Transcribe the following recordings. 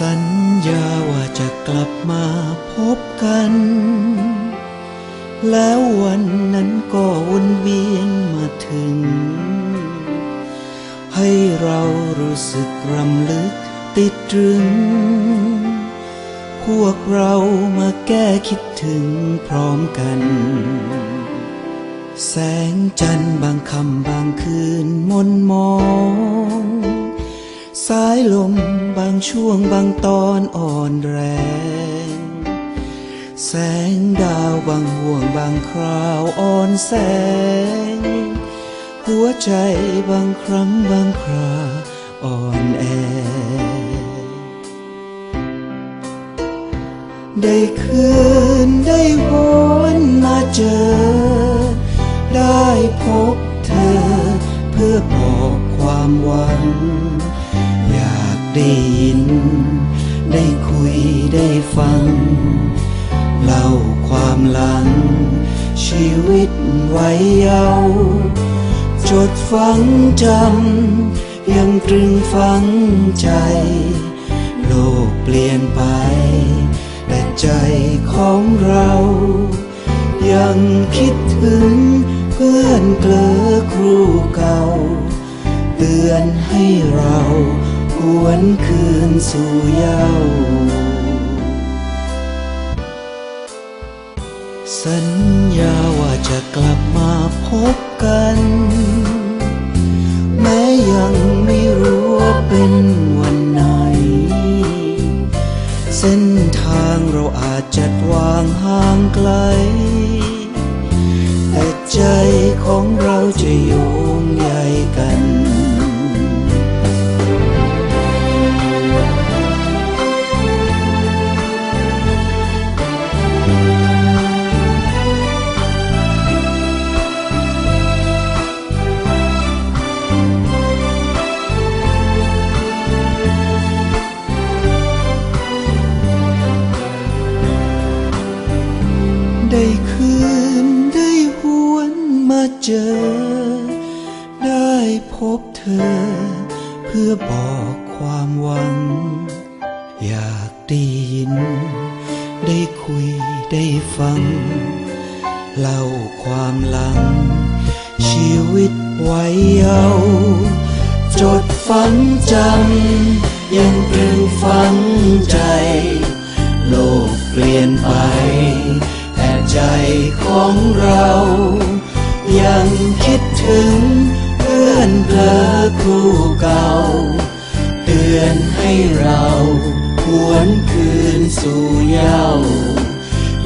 สัญญาว่าจะกลับมาพบกัน แล้ววันนั้นก็วนเวียนมาถึง ให้เรารู้สึกรำลึกติดตรึง พวกเรามาแก้คิดถึงพร้อมกัน แสงจันทร์บางคำบางคืนมนมอง สายลมบางช่วงบางตอนอ่อนแรง แสงดาวบางห่วงบางคราวอ่อนแสง หัวใจบางครั้งบางคราอ่อนแอ ได้คืนได้วนมาเจอ ได้พบเธอเพื่อบอกความหวัง ได้ฟัง เล่าความหลัง ชีวิตไว้เยาจดฝังจำ ยังตรึงฝังใจ โลกเปลี่ยนไป แต่ใจของเรา ยังคิดถึงเพื่อนเกลอครูเก่า เตือนให้เราหวนคืนสู่เยาว์ สัญญาว่าจะกลับมาพบกัน แม้ยัง ได้คืนได้หวนมาเจอ ได้พบเธอ เพื่อบอกความหวัง อยากได้ยิน ได้คุยได้ฟัง เล่าความหลัง ชีวิตไว้เยาจดฝังจำ ยังตรึงฝังใจ โลกเปลี่ยนไป ใจของเรา ยังคิดถึงเพื่อนเพลอครูเก่า เตือนให้เราหวนคืนสู่เยาว์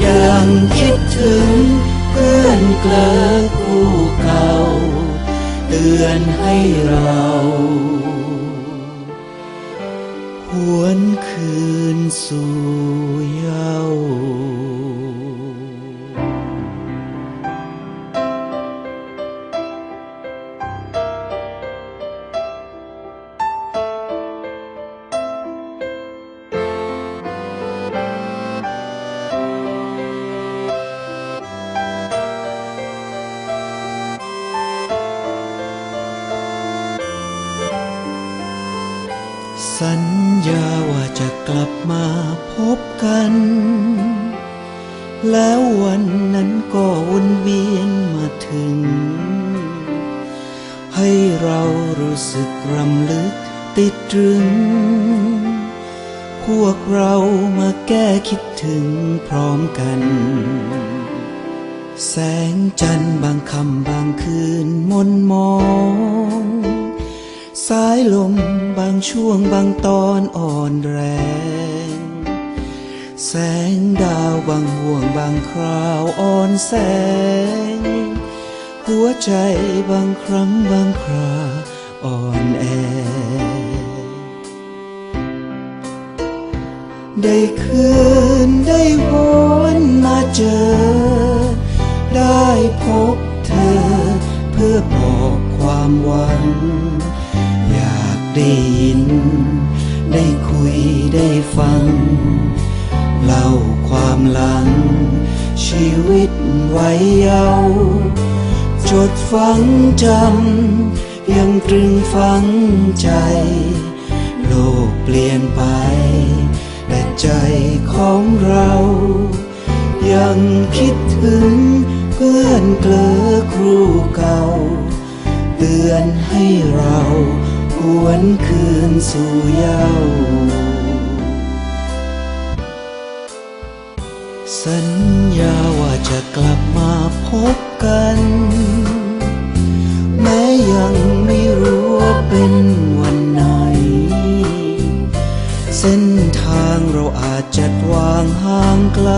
ยังคิดถึงเพื่อนเกลอครูเก่า เตือนให้เรา แล้ววันนั้นก็วนเวียนมาถึง ให้เรารู้สึกรำลึกติดตรึง พวกเรามาแก้คิดถึงพร้อมกัน แสงจันทร์บางคำบางคืนมนมอง สายลมบางช่วงบางตอนอ่อนแรง แสงดาวบางห่วงบางคราวอ่อนแสง หัวใจบางครั้งบางคราอ่อนแอ ได้คืนได้วนมาเจอ ได้พบเธอ เพื่อบอกความหวัง อยากได้ยิน ได้คุยได้ฟัง เล่าความหลัง ชีวิตไว้เยาว์จดฝังจำ ยังตรึงฝังใจ โลกเปลี่ยนไป แต่ใจของเรา ยังคิดถึงเพื่อนเกลอครูเก่า เตือนให้เราหวนคืนสู่เยาว์ สัญญาว่าจะกลับมาพบกัน แม้ยังไม่รู้ว่าเป็นวันไหน เส้นทางเราอาจจะวางห่างไกล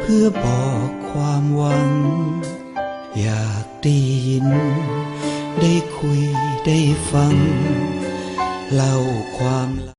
เพื่อบอกความหวัง อยากได้ยิน ได้คุยได้ฟัง เล่าความ